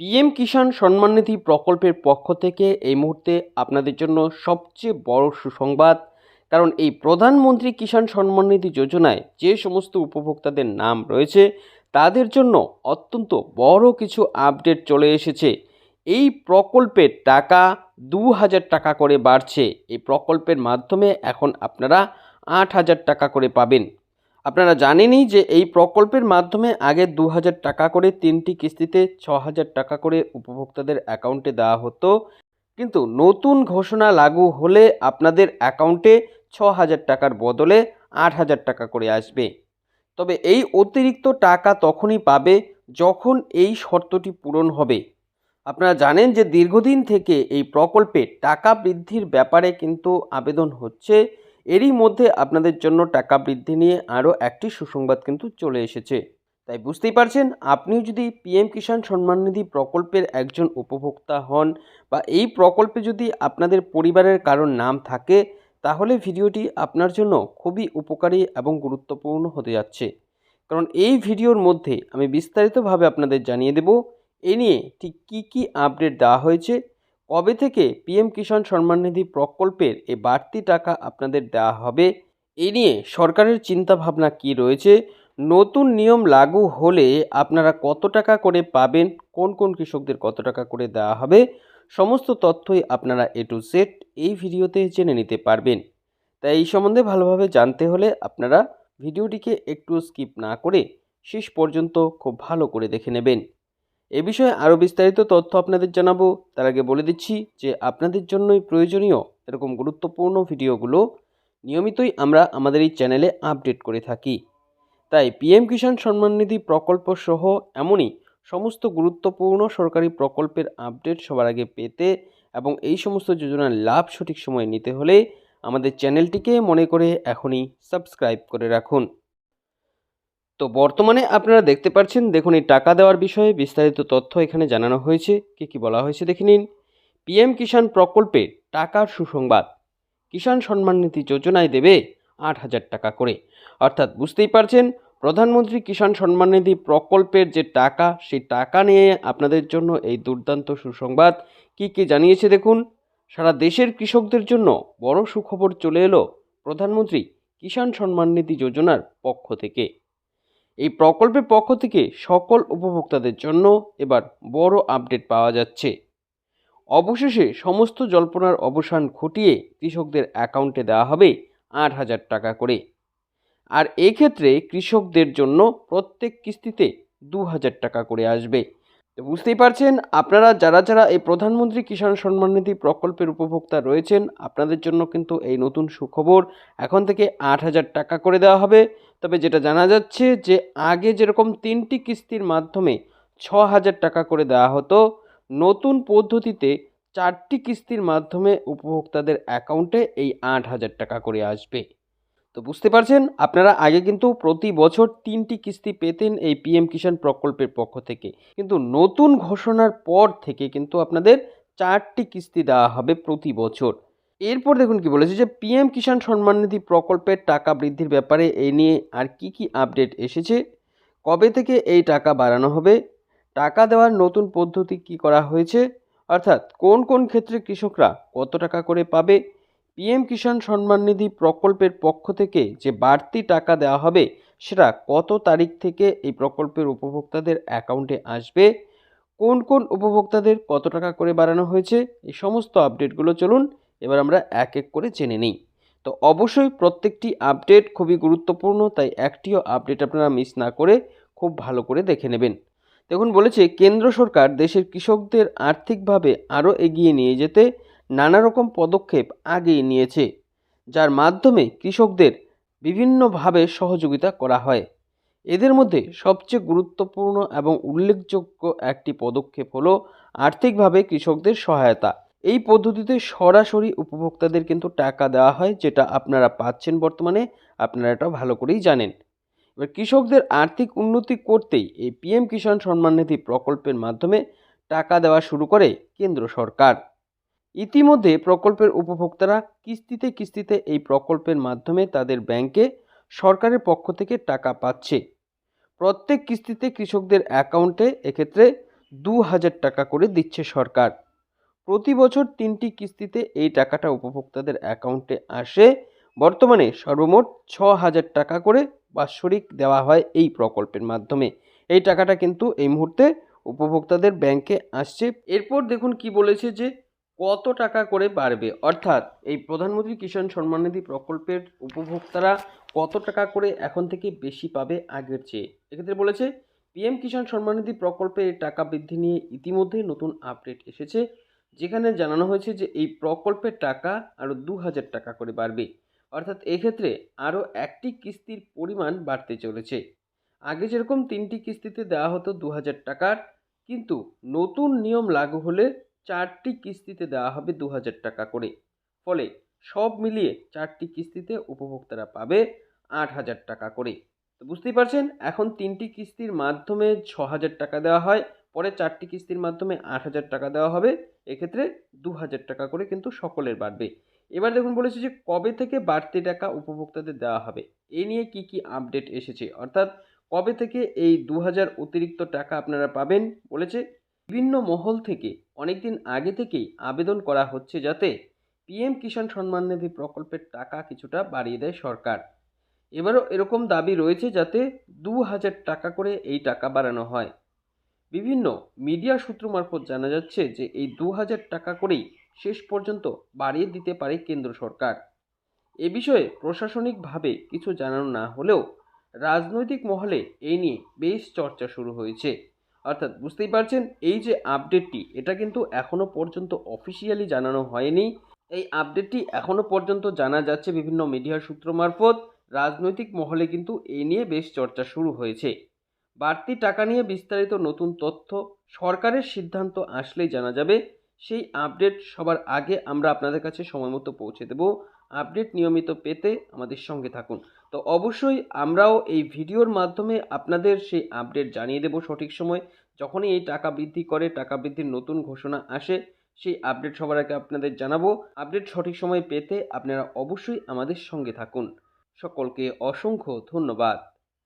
PM কিষাণ সম্মাননিধি প্রকল্পের পক্ষ থেকে এই মুহূর্তে আপনাদের জন্য সবচেয়ে বড় সুসংবাদ। কারণ এই প্রধানমন্ত্রী কিষাণ সম্মাননিধি যোজনায় যে সমস্ত উপভোক্তাদের নাম রয়েছে, তাদের জন্য অত্যন্ত বড় কিছু আপডেট চলে এসেছে। এই প্রকল্পের টাকা দু হাজার টাকা করে বাড়ছে। এই প্রকল্পের মাধ্যমে এখন আপনারা আট হাজার টাকা করে পাবেন। আপনারা জানেনই যে এই প্রকল্পের মাধ্যমে আগে দু হাজার টাকা করে তিনটি কিস্তিতে ছ টাকা করে উপভোক্তাদের অ্যাকাউন্টে দেওয়া হতো। কিন্তু নতুন ঘোষণা লাগু হলে আপনাদের অ্যাকাউন্টে ছ হাজার টাকার বদলে আট হাজার টাকা করে আসবে। তবে এই অতিরিক্ত টাকা তখনই পাবে যখন এই শর্তটি পূরণ হবে। আপনারা জানেন যে দীর্ঘদিন থেকে এই প্রকল্পে টাকা বৃদ্ধির ব্যাপারে কিন্তু আবেদন হচ্ছে। এরই মধ্যে আপনাদের জন্য টাকা বৃদ্ধি নিয়ে আরও একটি সুসংবাদ কিন্তু চলে এসেছে। তাই বুঝতেই পারছেন, আপনিও যদি পিএম কিষাণ সম্মাননিধি প্রকল্পের একজন উপভোক্তা হন বা এই প্রকল্পে যদি আপনাদের পরিবারের কারোর নাম থাকে, তাহলে ভিডিওটি আপনার জন্য খুবই উপকারী এবং গুরুত্বপূর্ণ হতে যাচ্ছে। কারণ এই ভিডিওর মধ্যে আমি বিস্তারিতভাবে আপনাদের জানিয়ে দেব। এ নিয়ে ঠিক কী কী আপডেট দেওয়া হয়েছে কবে থেকে পিএম কিষাণ সম্মাননিধি প্রকল্পের এই বাড়তি টাকা আপনাদের দেওয়া হবে? এ নিয়ে সরকারের চিন্তাভাবনা কী রয়েছে? নতুন নিয়ম লাগু হলে আপনারা কত টাকা করে পাবেন? কোন কোন কৃষকদের কত টাকা করে দেওয়া হবে? সমস্ত তথ্যই আপনারা এ টু জেড এই ভিডিওতে জেনে নিতে পারবেন। তাই এই সম্বন্ধে ভালোভাবে জানতে হলে আপনারা ভিডিওটিকে একটু স্কিপ না করে শেষ পর্যন্ত খুব ভালো করে দেখে নেবেন। এ বিষয়ে আরও বিস্তারিত তথ্য আপনাদের জানাব। তার আগে বলে দিচ্ছি যে আপনাদের জন্যই প্রয়োজনীয় এরকম গুরুত্বপূর্ণ ভিডিওগুলো নিয়মিতই আমরা আমাদের এই চ্যানেলে আপডেট করে থাকি। তাই পিএম কিষাণ সম্মাননিধি প্রকল্প সহ এমনই সমস্ত গুরুত্বপূর্ণ সরকারি প্রকল্পের আপডেট সবার আগে পেতে এবং এই সমস্ত যোজনার লাভ সঠিক সময়ে নিতে হলে আমাদের চ্যানেলটিকে মনে করে এখনই সাবস্ক্রাইব করে রাখুন। তো বর্তমানে আপনারা দেখতে পাচ্ছেন দেখুন এই টাকা দেওয়ার বিষয়ে বিস্তারিত তথ্য এখানে জানানো হয়েছে। কী কী বলা হয়েছে দেখে নিন। পিএম কিষাণ প্রকল্পে টাকার সুসংবাদ। কিষাণ সম্মান নিধি যোজনায় দেবে আট হাজার টাকা করে। অর্থাৎ বুঝতেই পারছেন, প্রধানমন্ত্রী কিষাণ সম্মান নিধি প্রকল্পের যে টাকা, সেই টাকা নিয়ে আপনাদের জন্য এই দুর্দান্ত সুসংবাদ। কী কী জানিয়েছে দেখুন। সারা দেশের কৃষকদের জন্য বড় সুখবর চলে এলো প্রধানমন্ত্রী কিষাণ সম্মান নিধি যোজনার পক্ষ থেকে। এই প্রকল্পের পক্ষ থেকে সকল উপভোক্তাদের জন্য এবার বড় আপডেট পাওয়া যাচ্ছে। অবশেষে সমস্ত জল্পনার অবসান ঘটিয়ে কৃষকদের অ্যাকাউন্টে দেওয়া হবে আট হাজার টাকা করে। আর এক্ষেত্রে কৃষকদের জন্য প্রত্যেক কিস্তিতে দু হাজার টাকা করে আসবে। তো বুঝতেই পারছেন, আপনারা যারা যারা এই প্রধানমন্ত্রী কিষাণ সম্মান নিধি প্রকল্পের উপভোক্তা রয়েছেন, আপনাদের জন্য কিন্তু এই নতুন সুখবর এখন থেকে আট হাজার টাকা করে দেওয়া হবে। তবে যেটা জানা যাচ্ছে যে আগে যেরকম তিনটি কিস্তির মাধ্যমে ছ হাজার টাকা করে দেওয়া হতো, নতুন পদ্ধতিতে চারটি কিস্তির মাধ্যমে উপভোক্তাদের অ্যাকাউন্টে এই আট হাজার টাকা করে আসবে। তো বুঝতে পারছেন? আপনারা আগে কিন্তু প্রতি বছর তিনটি কিস্তি পেতেন এই পিএম কিষাণ প্রকল্পের পক্ষ থেকে। কিন্তু নতুন ঘোষণার পর থেকে কিন্তু আপনাদের চারটি কিস্তি দেওয়া হবে প্রতি বছর। এরপর দেখুন কি বলেছে যে পিএম কিষাণ সম্মান নিধি প্রকল্পের টাকা বৃদ্ধির ব্যাপারে এই নিয়ে আর কি কি আপডেট এসেছে? কবে থেকে এই টাকা বাড়ানো হবে? টাকা দেওয়ার নতুন পদ্ধতি কি করা হয়েছে? অর্থাৎ কোন কোন ক্ষেত্রে কৃষকরা কত টাকা করে পাবে? পিএম কিষাণ সম্মান নিধি প্রকল্পের পক্ষ থেকে যে বাড়তি টাকা দেওয়া হবে, সেটা কত তারিখ থেকে এই প্রকল্পের উপভোক্তাদের অ্যাকাউন্টে আসবে? কোন কোন উপভোক্তাদের কত টাকা করে বাড়ানো হয়েছে? এই সমস্ত আপডেটগুলো চলুন এবার আমরা এক এক করে জেনে নিই। তো অবশ্যই প্রত্যেকটি আপডেট খুবই গুরুত্বপূর্ণ, তাই একটিও আপডেট আপনারা মিস না করে খুব ভালো করে দেখে নেবেন। দেখুন, বলেছে কেন্দ্র সরকার দেশের কৃষকদের আর্থিকভাবে আরও এগিয়ে নিয়ে যেতে নানা রকম পদক্ষেপ আগেই নিয়েছে, যার মাধ্যমে কৃষকদের বিভিন্নভাবে সহযোগিতা করা হয়। এদের মধ্যে সবচেয়ে গুরুত্বপূর্ণ এবং উল্লেখযোগ্য একটি পদক্ষেপ হলো আর্থিকভাবে কৃষকদের সহায়তা। এই পদ্ধতিতে সরাসরি উপভোক্তাদের কিন্তু টাকা দেওয়া হয়, যেটা আপনারা পাচ্ছেন বর্তমানে, আপনারা এটা ভালো করেই জানেন। এবার কৃষকদের আর্থিক উন্নতি করতেই এই পিএম কিষাণ সম্মান নিধি প্রকল্পের মাধ্যমে টাকা দেওয়া শুরু করে কেন্দ্র সরকার। ইতিমধ্যে প্রকল্পের উপভোক্তারা কিস্তিতে কিস্তিতে এই প্রকল্পের মাধ্যমে তাদের ব্যাংকে সরকারের পক্ষ থেকে টাকা পাচ্ছে। প্রত্যেক কিস্তিতে কৃষকদের অ্যাকাউন্টে এক্ষেত্রে দু হাজার টাকা করে দিচ্ছে সরকার। প্রতি বছর তিনটি কিস্তিতে এই টাকাটা উপভোক্তাদের অ্যাকাউন্টে আসে। বর্তমানে সর্বমোট ছ হাজার টাকা করে বাৎসরিক দেওয়া হয় এই প্রকল্পের মাধ্যমে। এই টাকাটা কিন্তু এই মুহূর্তে উপভোক্তাদের ব্যাংকে আসছে। এরপর দেখুন কি বলেছে যে কত টাকা করে বাড়বে। অর্থাৎ এই প্রধানমন্ত্রী কিষাণ সম্মান নিধি প্রকল্পের উপভোক্তারা কত টাকা করে এখন থেকে বেশি পাবে আগের চেয়ে? এক্ষেত্রে বলেছে, পিএম কিষাণ সম্মান নিধি প্রকল্পে এই টাকা বৃদ্ধি নিয়ে ইতিমধ্যেই নতুন আপডেট এসেছে। যেখানে জানানো হয়েছে যে এই প্রকল্পের টাকা আরও দু হাজার টাকা করে বাড়বে। অর্থাৎ এক্ষেত্রে আরও একটি কিস্তির পরিমাণ বাড়তে চলেছে। আগে যেরকম তিনটি কিস্তিতে দেওয়া হতো দু হাজার টাকার, কিন্তু নতুন নিয়ম লাগু হলে চারটি কিস্তিতে দেওয়া হবে দু হাজার টাকা করে। ফলে সব মিলিয়ে চারটি কিস্তিতে উপভোক্তারা পাবে আট হাজার টাকা করে। তো বুঝতেই পারছেন, এখন তিনটি কিস্তির মাধ্যমে ছ হাজার টাকা দেওয়া হয়। পরে চারটি কিস্তির মাধ্যমে আট হাজার টাকা দেওয়া হবে। এক্ষেত্রে দু হাজার টাকা করে কিন্তু সকলের বাড়বে। এবার দেখুন বলেছে যে কবে থেকে বাড়তি টাকা উপভোক্তাদের দেওয়া হবে? এ নিয়ে কি কি আপডেট এসেছে? অর্থাৎ কবে থেকে এই দু হাজার অতিরিক্ত টাকা আপনারা পাবেন? বলেছে বিভিন্ন মহল থেকে, অনেকদিন আগে থেকেই আবেদন করা হচ্ছে যাতে পিএম কিষাণ সম্মান নিধি প্রকল্পের টাকা কিছুটা বাড়িয়ে দেয় সরকার। এবারও এরকম দাবি রয়েছে যাতে দু হাজার টাকা করে এই টাকা বাড়ানো হয়। বিভিন্ন মিডিয়া সূত্র মারফত জানা যাচ্ছে যে এই দু হাজার টাকা করেই শেষ পর্যন্ত বাড়িয়ে দিতে পারে কেন্দ্র সরকার। এ বিষয়ে প্রশাসনিকভাবে কিছু জানানো না হলেও রাজনৈতিক মহলে এই নিয়ে বেশ চর্চা শুরু হয়েছে। অর্থাৎ বুঝতেই পারছেন, এই যে আপডেটটি, এটা কিন্তু এখনও পর্যন্ত অফিসিয়ালি জানানো হয়নি। এই আপডেটটি এখনও পর্যন্ত জানা যাচ্ছে বিভিন্ন মিডিয়ার সূত্র মারফত। রাজনৈতিক মহলে কিন্তু এই নিয়ে বেশ চর্চা শুরু হয়েছে। বাড়তি টাকা নিয়ে বিস্তারিত নতুন তথ্য সরকারের সিদ্ধান্ত আসলেই জানা যাবে। সেই আপডেট সবার আগে আমরা আপনাদের কাছে সময় মতো পৌঁছে দেব। আপডেট নিয়মিত পেতে আমাদের সঙ্গে থাকুন। তো অবশ্যই আমরাও এই ভিডিওর মাধ্যমে আপনাদের সেই আপডেট জানিয়ে দেব সঠিক সময়। যখনই এই টাকা বৃদ্ধি করে, টাকা বৃদ্ধির নতুন ঘোষণা আসে, সেই আপডেট সবার আগে আপনাদের জানাব। আপডেট সঠিক সময় পেতে আপনারা অবশ্যই আমাদের সঙ্গে থাকুন। সকলকে অসংখ্য ধন্যবাদ।